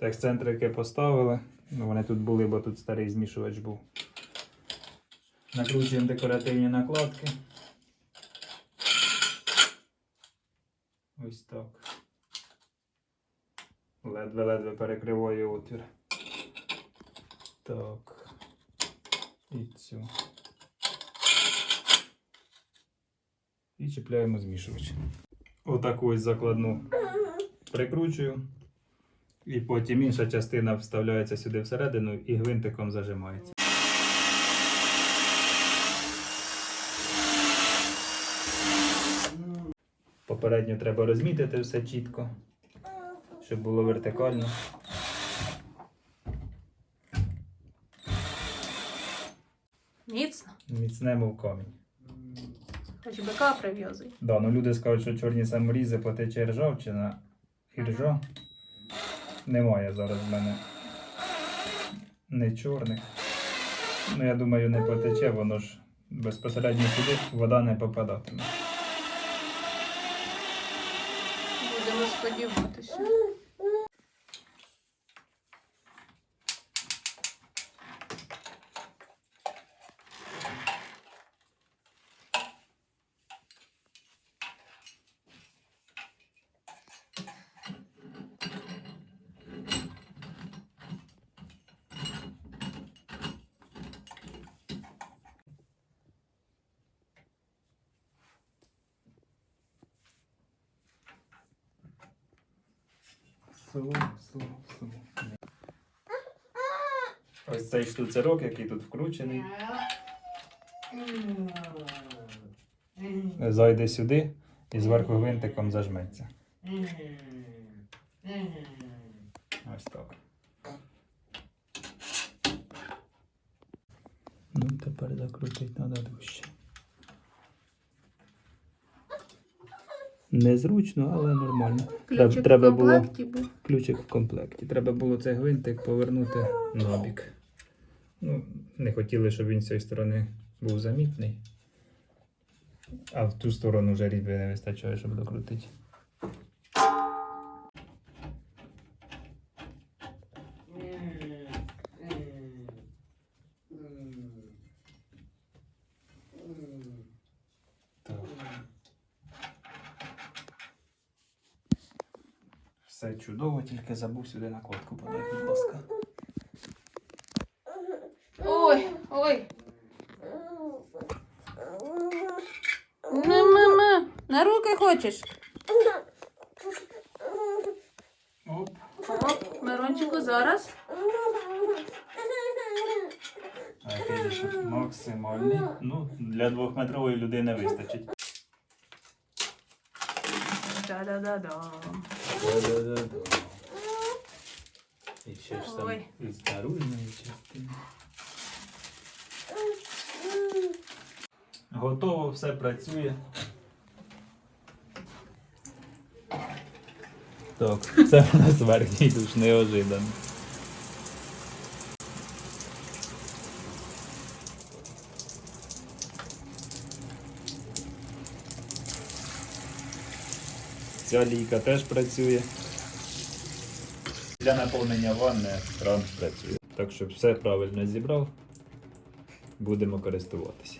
Ексцентрики поставили. Ну, вони тут були, бо тут старий змішувач був. Накручуємо декоративні накладки. Ось так. Ледве-ледве перекриваю отвір. Так. І цю. І чіпляємо змішувач. Отаку ось закладну прикручую. І потім інша частина вставляється сюди всередину і гвинтиком зажимається. Попередньо треба розмітити все чітко, щоб було вертикально. Міцно. Міцне, мов камінь. Хоч бика прив'язуй. Да, ну люди скажуть, що чорні саморізи потече ржавчина і ржа. Немає зараз в мене не чорних. Ну, я думаю, не потече, воно ж безпосередньо сюди вода не попадатиме. Будемо сподіватися. Ось цей штуцерок, який тут вкручений, зайде сюди і зверху гвинтиком зажметься. Ось так. Ну, тепер закрутити треба дужче. Незручно, але нормально. Треба, Ключик треба в було був. ключик в комплекті. Треба було цей гвинтик повернути набік. Ну, не хотіли, щоб він з цієї сторони був замітний. А в ту сторону вже різьби не вистачає, щоб докрутити. Все чудово, тільки забув сюди накладку подати, будь ласка. Ой, ой. Ме-ме-ме. На руки хочеш? Оп. Оп, Мирончику, зараз. Тут максимальний. Ну, для двохметрової людини вистачить. Да-да-да-да. Да-да-да-да. І ще ж там Ой. частини. Готово, все працює. Так, це у нас верхній душ неожиданно. Ця лійка теж працює. Для наповнення ванни кран працює. Так що все правильно зібрав. Будемо користуватися.